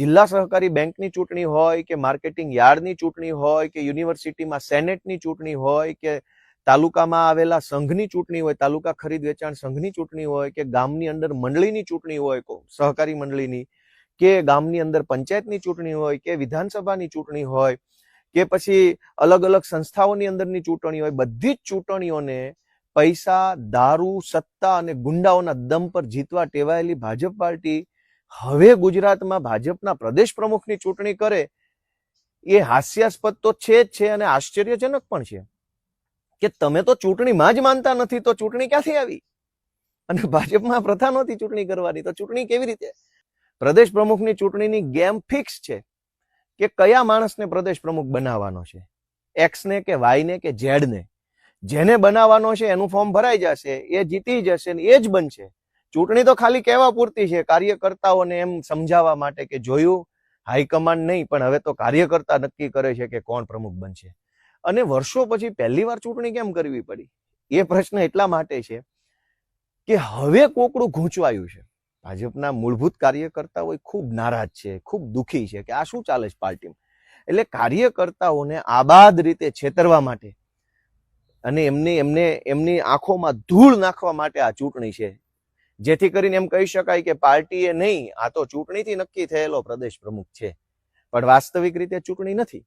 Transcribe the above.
જિલ્લા સહકારી બેંકની ચૂંટણી હોય કે માર્કેટિંગ યાર્ડની ચૂંટણી હોય કે યુનિવર્સિટીમાં સેનેટની ચૂંટણી હોય કે તાલુકામાં આવેલા સંઘની ચૂંટણી હોય, તાલુકા ખરીદ વેચાણ સંઘની ચૂંટણી હોય કે ગામની અંદર મંડળીની ચૂંટણી હોય સહકારી મંડળીની, કે ગામની અંદર પંચાયતની ચૂંટણી હોય, કે વિધાનસભાની ચૂંટણી હોય, કે પછી અલગ અલગ સંસ્થાઓની અંદરની ચૂંટણી હોય, બધી જ ચૂંટણીઓને પૈસા, દારૂ, સત્તા અને ગુંડાઓના દમ પર જીતવા ટેવાયેલી ભાજપ પાર્ટી હવે ગુજરાતમાં ભાજપના પ્રદેશ પ્રમુખની ચૂંટણી કરે, એ હાસ્યાસ્પદ તો છે જ છે અને આશ્ચર્યજનક પણ છે. કે તમે તો ચૂંટણીમાં જ માનતા નથી, તો ચૂંટણી ક્યાંથી આવી? અને ભાજપમાં પ્રથા નહોતી ચૂંટણી કરવાની, તો ચૂંટણી કેવી રીતે? પ્રદેશ પ્રમુખની ચૂંટણીની ગેમ ફિક્સ છે કે કયા માણસને પ્રદેશ પ્રમુખ બનાવવાનો છે? એક્સને કે વાયને કે ઝેડને? જેને બનાવવાનો છે, એનું ફોર્મ ભરાઈ જશે, એ જીતી જશે ને એ જ બનશે. ચૂંટણી તો ખાલી કહેવા પૂરતી છે, કાર્યકર્તાઓને એમ સમજાવવા માટે કે જોયું હાઈકમાન્ડ નહીં, પણ હવે તો કાર્યકર્તા નક્કી કરે છે કે કોણ પ્રમુખ બનશે. અને વર્ષો પછી પહેલી વાર ચૂંટણી કેમ કરવી પડી? એ પ્રશ્ન એટલા માટે છે કે હવે કોકડું ઘૂંચવાયું છે. ભાજપના મૂળભૂત કાર્યકર્તાઓ ખૂબ નારાજ છે, ખૂબ દુઃખી છે કે આ શું ચાલે છે પાર્ટીમાં? એટલે કાર્યકર્તાઓને આબાદ રીતે છેતરવા માટે અને એમને એમને, એમની આંખોમાં ધૂળ નાખવા માટે આ ચૂંટણી છે. જેથી કરીને એમ કહી શકાય કે પાર્ટીએ નહીં, આ તો ચૂંટણીથી નક્કી થયેલો પ્રદેશ પ્રમુખ છે. પણ વાસ્તવિક રીતે ચૂંટણી નથી.